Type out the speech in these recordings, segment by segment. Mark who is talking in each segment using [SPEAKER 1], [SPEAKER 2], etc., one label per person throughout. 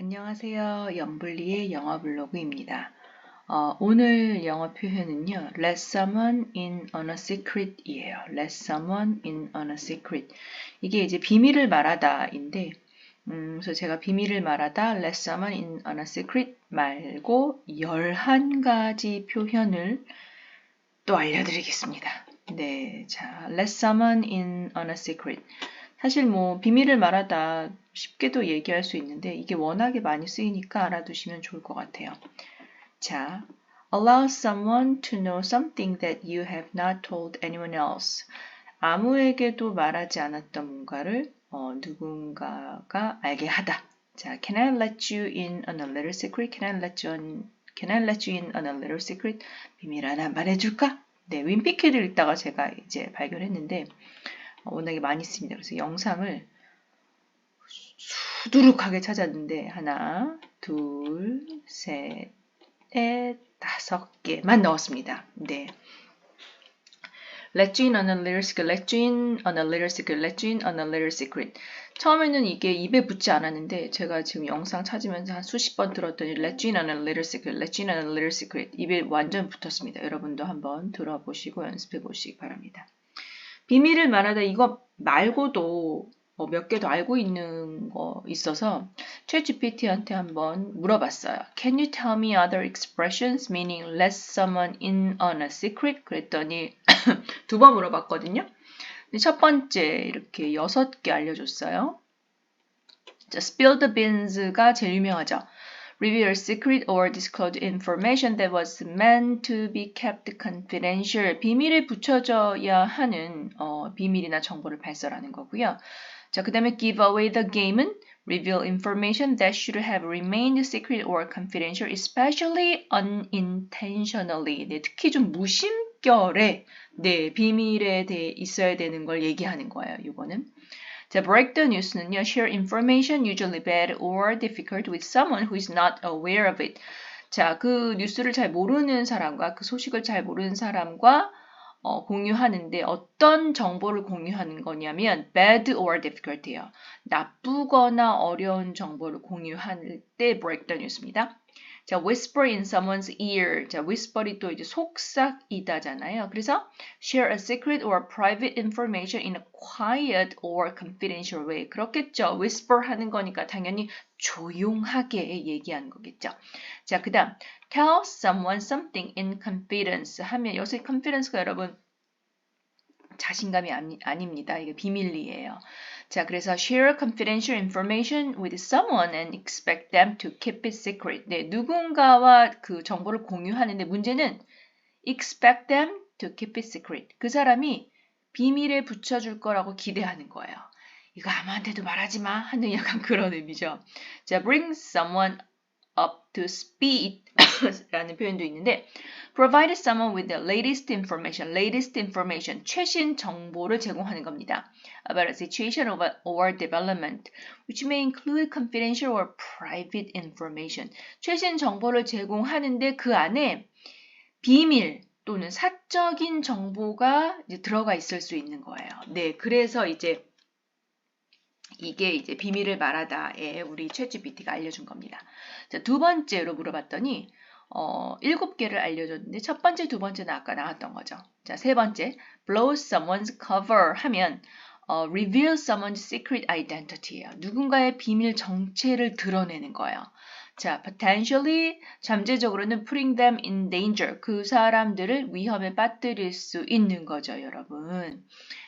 [SPEAKER 1] 안녕하세요. 영블리의 영어 블로그입니다. 어, 오늘 영어 표현은요. Let someone in on a secret 이에요. Let someone in on a secret. 이게 이제 비밀을 말하다인데, 음, 그래서 제가 비밀을 말하다 Let someone in on a secret 말고 11가지 표현을 또 알려드리겠습니다. 네, 자, Let someone in on a secret. 사실 뭐 비밀을 말하다 쉽게도 얘기할 수 있는데 이게 워낙에 많이 쓰이니까 알아두시면 좋을 것 같아요. 자, allow someone to know something that you have not told anyone else. 아무에게도 말하지 않았던 뭔가를 어, 누군가가 알게 하다. 자, can I let you in on a little secret? Can I let you in, can I let you in on a little secret? 비밀 하나 말해줄까? 네, 윈피키를 읽다가 제가 이제 발견했는데 워낙에 많이 씁니다. 그래서 영상을 수두룩하게 찾았는데 하나, 둘, 셋, 넷, 다섯 개만 넣었습니다. 네. Let you in on a little secret, let you in on a little secret, let you in on a little secret. 처음에는 이게 입에 붙지 않았는데 제가 지금 영상 찾으면서 한 수십 번 들었더니 let you in on a little secret, let you in on a little secret 입에 완전 붙었습니다. 여러분도 한번 들어보시고 연습해 보시기 바랍니다. 비밀을 말하다 이거 말고도 뭐 몇 개 더 알고 있는 거 있어서 챗GPT한테 한번 물어봤어요. Can you tell me other expressions meaning let someone in on a secret? 그랬더니 두 번 물어봤거든요. 첫 번째 이렇게 여섯 개 알려줬어요. 자, spill the beans가 제일 유명하죠. Reveal secret or disclose information that was meant to be kept confidential. 비밀에 붙여져야 하는 어, 비밀이나 정보를 발설하는 거고요. 자, 그 다음에 give away the game은 reveal information that should have remained secret or confidential, especially unintentionally. 네, 특히 좀 무심결에 네, 비밀에 대해 있어야 되는 걸 얘기하는 거예요. 이거는. 자, break the news는요, share information usually bad or difficult with someone who is not aware of it. 자, 그 뉴스를 잘 모르는 사람과 그 소식을 잘 모르는 사람과 어, 공유하는데 어떤 정보를 공유하는 거냐면 bad or difficult예요. 나쁘거나 어려운 정보를 공유할 때 break the news입니다. 자, whisper in someone's ear. 자, whisper이 또 이제 속삭이다잖아요. 그래서 share a secret or private information in a quiet or confidential way. 그렇겠죠. whisper 하는 거니까 당연히 조용하게 얘기하는 거겠죠. 자, 그 다음 tell someone something in confidence 하면 여기서 confidence가 여러분 자신감이 아니, 아닙니다. 이게 비밀리예요. 자, 그래서 share confidential information with someone and expect them to keep it secret. 네, 누군가와 그 정보를 공유하는데 문제는 expect them to keep it secret. 그 사람이 비밀에 붙여줄 거라고 기대하는 거예요. 이거 아무한테도 말하지 마 하는 약간 그런 의미죠. 자, bring someone up to speed 라는 표현도 있는데 provide someone with the latest information, latest information, 최신 정보를 제공하는 겁니다. about a situation or, or development, which may include confidential or private information. 최신 정보를 제공하는데 그 안에 비밀 또는 사적인 정보가 들어가 있을 수 있는 거예요. 네, 그래서 이제 이게 이제 비밀을 말하다에 우리 챗GPT가 알려준 겁니다. 자, 두 번째로 물어봤더니 어, 일곱 개를 알려줬는데 첫 번째, 두 번째는 아까 나왔던 거죠. 자, 세 번째, blow someone's cover 하면 어, reveal someone's secret identity예요. 누군가의 비밀 정체를 드러내는 거예요. 자, potentially 잠재적으로는 putting them in danger. 그 사람들을 위험에 빠뜨릴 수 있는 거죠, 여러분.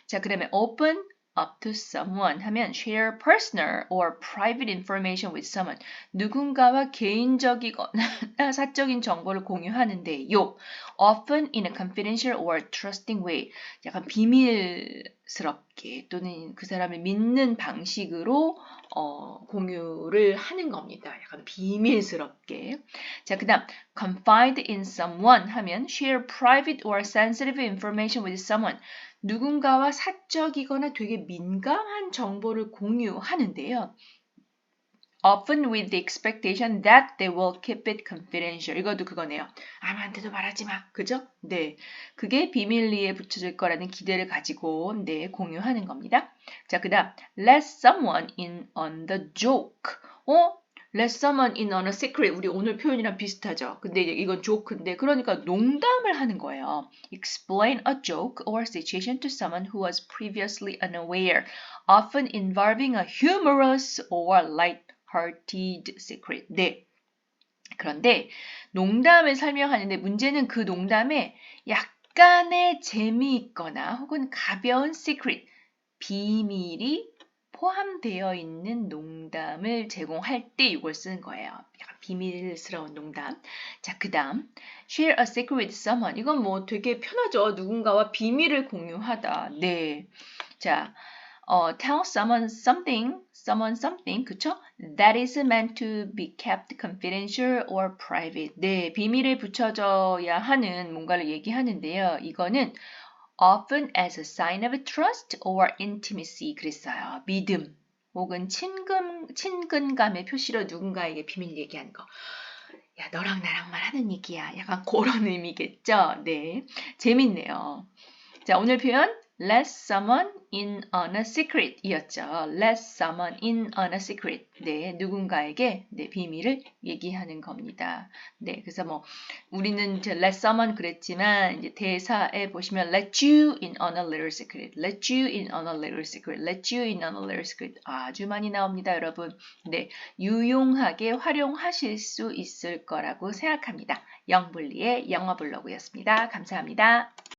[SPEAKER 1] 자, 그다음에 open up to someone 하면 share personal or private information with someone. 누군가와 개인적이거나 사적인 정보를 공유하는데요. often in a confidential or trusting way. 약간 비밀 스럽게 또는 그 사람을 믿는 방식으로 어, 공유를 하는 겁니다. 약간 비밀스럽게. 자, 그 다음 confide in someone 하면 share private or sensitive information with someone. 누군가와 사적이거나 되게 민감한 정보를 공유하는데요. Often with the expectation that they will keep it confidential. 이것도 그거네요. 아무한테도 말하지 마. 그죠? 네. 그게 비밀리에 붙여질 거라는 기대를 가지고 네, 공유하는 겁니다. 자, 그 다음 let someone in on the joke. 어? let someone in on a secret. 우리 오늘 표현이랑 비슷하죠. 근데 이건 조크인데 그러니까 농담을 하는 거예요. explain a joke or situation to someone who was previously unaware, often involving a humorous or light-hearted secret. 네. 그런데 농담을 설명하는데 문제는 그 농담에 약간의 재미있거나 혹은 가벼운 secret, 비밀이 포함되어 있는 농담을 제공할 때 이걸 쓰는 거예요. 약간 비밀스러운 농담. 자, 그 다음 share a secret with someone. 이건 뭐 되게 편하죠. 누군가와 비밀을 공유하다. 네. 자, 어, tell someone something, someone something, 그쵸? That is meant to be kept confidential or private. 네, 비밀에 붙여져야 하는 뭔가를 얘기하는데요. 이거는 often as a sign of trust or intimacy 그랬어요. 믿음 혹은 친근, 친근감의 표시로 누군가에게 비밀 얘기하는 거. 야, 너랑 나랑만 하는 얘기야. 약간 그런 의미겠죠? 네. 재밌네요. 자, 오늘 표현 let someone in on a secret 이었죠. let someone in on a secret. 네, 누군가에게 네, 비밀을 얘기하는 겁니다. 네, 그래서 뭐 우리는 let someone 그랬지만 이제 대사에 보시면 let you in on a little secret, let you in on a little secret, let you in on a little secret 아주 많이 나옵니다, 여러분. 네, 유용하게 활용하실 수 있을 거라고 생각합니다. 영블리의 영어 블로그였습니다. 감사합니다.